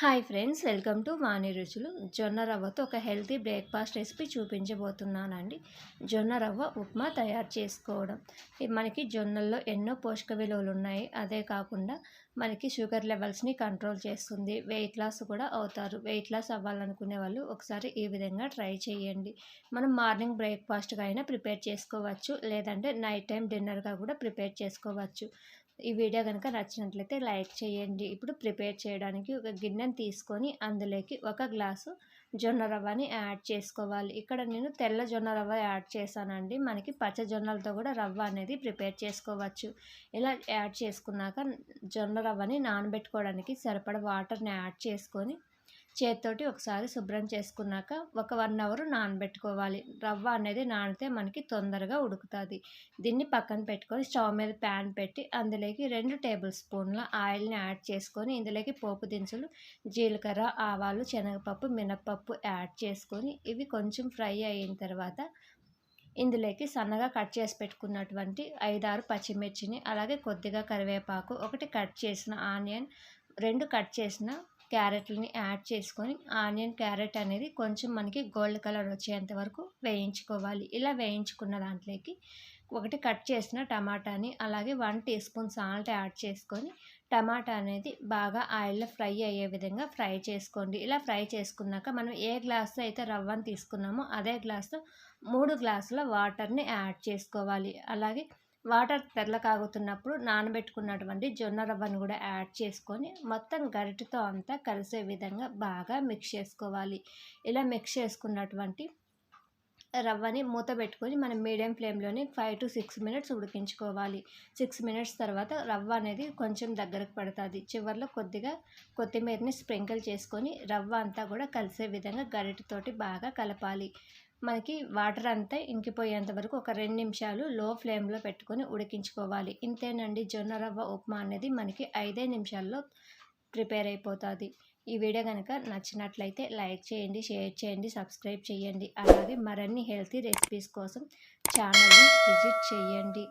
Hi friends welcome to Vani రుచులు. జొన్న రవ్వతో ఒక హెల్తీ బ్రేక్ఫాస్ట్ రెసిపీ చూపించబోతున్నానండి. జొన్న రవ్వ ఉప్మా తయారు చేసుకోవడం. మనకి జొన్నల్లో ఎన్నో పోషక విలువలు ఉన్నాయి. అదే కాకుండా మనకి షుగర్ లెవెల్స్ని కంట్రోల్ చేస్తుంది. వెయిట్ లాస్ కూడా అవుతారు. వెయిట్ లాస్ అవ్వాలనుకునే వాళ్ళు ఒకసారి ఈ విధంగా ట్రై చేయండి. మనం మార్నింగ్ బ్రేక్ఫాస్ట్గా అయినా ప్రిపేర్ చేసుకోవచ్చు. లేదంటే నైట్ టైం డిన్నర్గా కూడా ప్రిపేర్ చేసుకోవచ్చు. ఈ వీడియో కనుక నచ్చినట్లయితే లైక్ చేయండి. ఇప్పుడు ప్రిపేర్ చేయడానికి ఒక గిన్నెను తీసుకొని అందులోకి ఒక గ్లాసు జొన్న రవ్వని యాడ్ చేసుకోవాలి. ఇక్కడ నేను తెల్ల జొన్న రవ్వ యాడ్ చేశానండి. మనకి పచ్చ జొన్నలతో కూడా రవ్వ అనేది ప్రిపేర్ చేసుకోవచ్చు. ఇలా యాడ్ చేసుకున్నాక జొన్న రవ్వని నానబెట్టుకోవడానికి సరిపడ వాటర్ని యాడ్ చేసుకొని చేతితోటి ఒకసారి శుభ్రం చేసుకున్నాక ఒక వన్ అవర్ నానబెట్టుకోవాలి. రవ్వ అనేది నానితే మనకి తొందరగా ఉడుకుతుంది. దీన్ని పక్కన పెట్టుకొని స్టవ్ మీద ప్యాన్ పెట్టి అందులోకి రెండు టేబుల్ స్పూన్ల ఆయిల్ని యాడ్ చేసుకొని ఇందులోకి పోపు దినుసులు జీలకర్ర ఆవాలు శనగపప్పు మినప్పప్పు యాడ్ చేసుకొని ఇవి కొంచెం ఫ్రై అయిన తర్వాత ఇందులోకి సన్నగా కట్ చేసి పెట్టుకున్నటువంటి ఐదారు పచ్చిమిర్చిని అలాగే కొద్దిగా కరివేపాకు ఒకటి కట్ చేసిన ఆనియన్ రెండు కట్ చేసిన క్యారెట్లని యాడ్ చేసుకొని ఆనియన్ క్యారెట్ అనేది కొంచెం మనకి గోల్డ్ కలర్ వచ్చేంత వరకు వేయించుకోవాలి. ఇలా వేయించుకున్న దాంట్లోకి ఒకటి కట్ చేసిన టమాటాని అలాగే one teaspoon salt add చేసుకొని టమాటా అనేది బాగా ఆయిల్లో ఫ్రై అయ్యే విధంగా ఫ్రై చేసుకోండి. ఇలా ఫ్రై చేసుకున్నాక మనం ఏ గ్లాస్తో అయితే రవ్వను తీసుకున్నామో అదే గ్లాస్తో మూడు గ్లాసుల వాటర్ని యాడ్ చేసుకోవాలి. అలాగే వాటర్ తెల్ల కాగుతున్నప్పుడు నానబెట్టుకున్నటువంటి జొన్న రవ్వను కూడా యాడ్ చేసుకొని మొత్తం గరిటతో అంతా కలిసే విధంగా బాగా మిక్స్ చేసుకోవాలి. ఇలా మిక్స్ చేసుకున్నటువంటి రవ్వని మూత పెట్టుకొని మనం మీడియం ఫ్లేమ్లోని ఫైవ్ టు సిక్స్ మినిట్స్ ఉడికించుకోవాలి. సిక్స్ మినిట్స్ తర్వాత రవ్వ అనేది కొంచెం దగ్గరకు పడుతుంది. చివరిలో కొద్దిగా కొత్తిమీరని స్ప్రింకిల్ చేసుకొని రవ్వ అంతా కూడా కలిసే విధంగా గరిటతోటి బాగా కలపాలి. మనకి వాటర్ అంతా ఇంకిపోయేంత వరకు ఒక రెండు నిమిషాలు లో ఫ్లేమ్లో పెట్టుకొని ఉడికించుకోవాలి. ఇంతేనండి జొన్న రవ్వ ఉప్మా అనేది మనకి ఐదే నిమిషాల్లో ప్రిపేర్ అయిపోతుంది. ఈ వీడియో కనుక నచ్చినట్లయితే లైక్ చేయండి షేర్ చేయండి సబ్స్క్రైబ్ చేయండి. అలాగే మరిన్ని హెల్తీ రెసిపీస్ కోసం ఛానల్ని విజిట్ చేయండి.